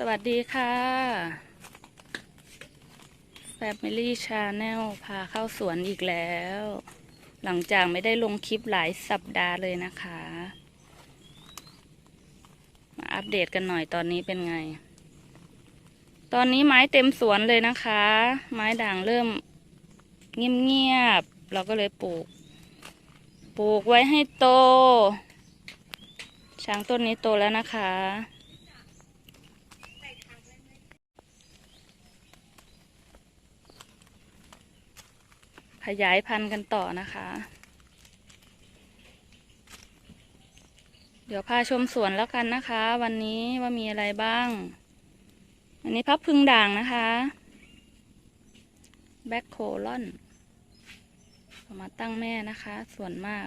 สวัสดีค่ะ Family Channel พาเข้าสวนอีกแล้ว หลังจากไม่ได้ลงคลิปหลายสัปดาห์เลยนะคะ มาอัปเดตกันหน่อยตอนนี้เป็นไง ตอนนี้ไม้เต็มสวนเลยนะคะ ไม้ด่างเริ่มเงียบๆเราก็เลยปลูก ปลูกไว้ให้โต ช้างต้นนี้โตแล้วนะคะ ขยายพันธุ์กันต่อนะคะ เดี๋ยวพาชมสวนแล้วกันนะคะ วันนี้ว่ามีอะไรบ้าง อันนี้พับพึงด่างนะคะแบ็คโคลอนเอามาตั้งแม่นะคะ ส่วนมาก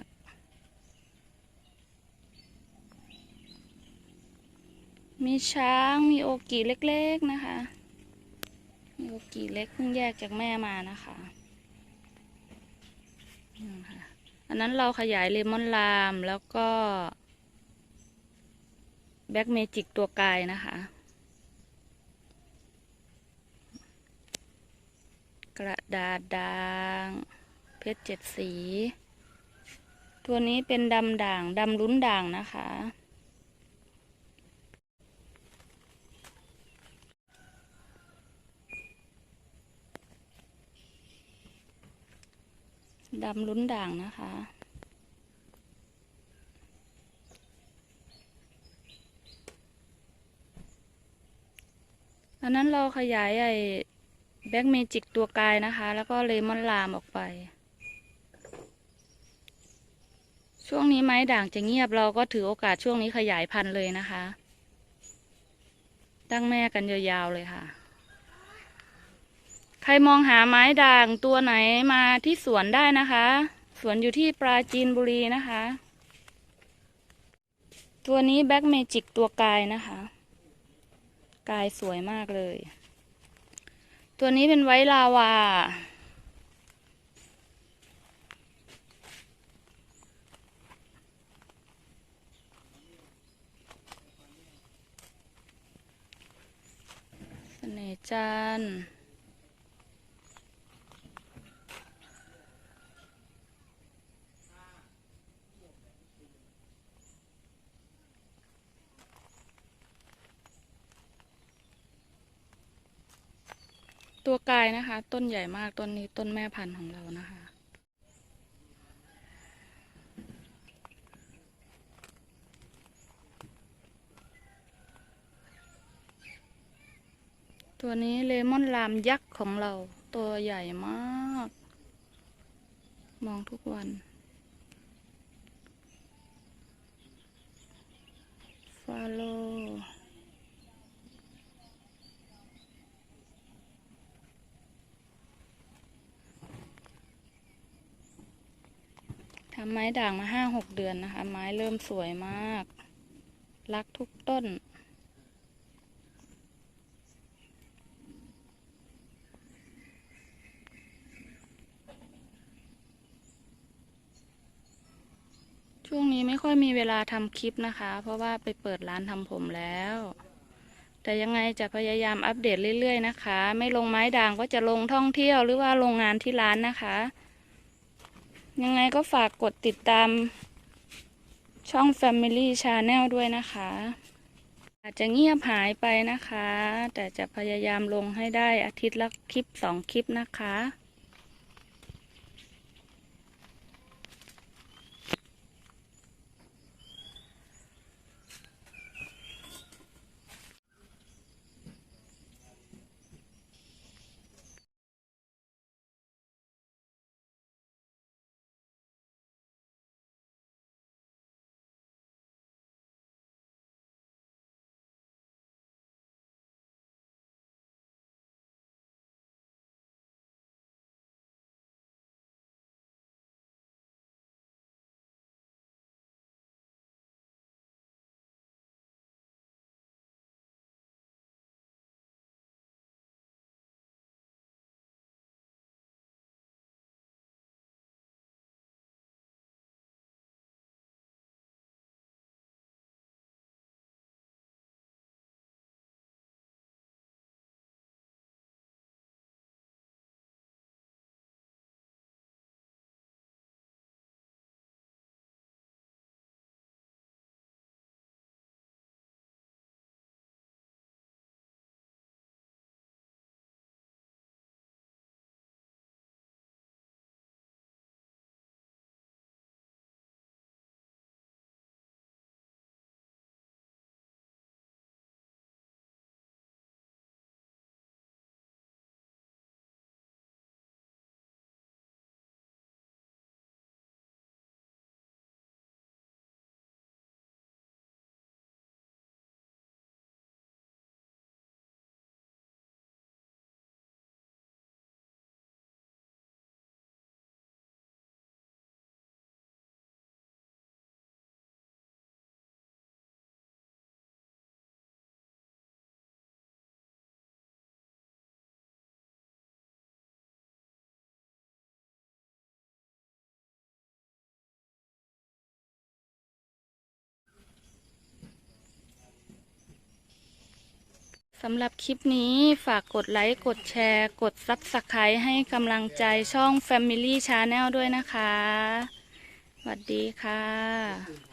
มีช้างมีโอกิเล็กๆนะคะ มีโอกิเล็กเพิ่งแยกจากแม่มานะคะอืมค่ะ อันนั้นเราขยายเลมอนลามแล้วก็แบ็กเมจิกตัวกายนะคะ กระดาษด่าง เพชรเจ็ดสี ตัวนี้เป็นดำด่าง ดำลุ้นด่างนะคะ ดำลุ้นด่างนะคะ อันนั้นเราขยายไอ้แบ็กเมจิกตัวกายนะคะ แล้วก็เลมอนลามออกไป ช่วงนี้ไม้ด่างจะเงียบเราก็ถือโอกาสช่วงนี้ขยายพันธุ์เลยนะคะ ตั้งแม่กันยาวๆเลยค่ะ ใครมองหาไม้ด่างตัวไหนมาที่สวนได้นะคะ สวนอยู่ที่ปราจีนบุรีนะคะ ตัวนี้แบ็กเมจิกตัวกายนะคะ กายสวยมากเลย ตัวนี้เป็นไวลาวา เสน่จันทร์ ตัวกายนะคะ ต้นใหญ่มากต้นนี้ต้นแม่พันธุ์ของเรานะคะ ตัวนี้เลมอนลามยักษ์ของเรา ตัวใหญ่มาก มองทุกวัน ฟาโล ทำไม้ด่างมาห้าหกเดือนนะคะ ไม้เริ่มสวยมาก รักทุกต้น ช่วงนี้ไม่ค่อยมีเวลาทำคลิปนะคะ เพราะว่าไปเปิดร้านทำผมแล้ว แต่ยังไงจะพยายามอัปเดตเรื่อยๆนะคะ ไม่ลงไม้ด่างก็จะลงท่องเที่ยวหรือว่าโรงงานที่ร้านนะคะ ยังไงก็ฝากกดติดตามช่อง Family Channel ด้วยนะคะ อาจจะเงียบหายไปนะคะ แต่จะพยายามลงให้ได้อาทิตย์ละคลิปสองคลิปนะคะ สำหรับคลิปนี้ฝากกดไลค์ กดแชร์ กดซับสไครต์ให้กำลังใจช่อง Family Channel ด้วยนะคะ สวัสดีค่ะ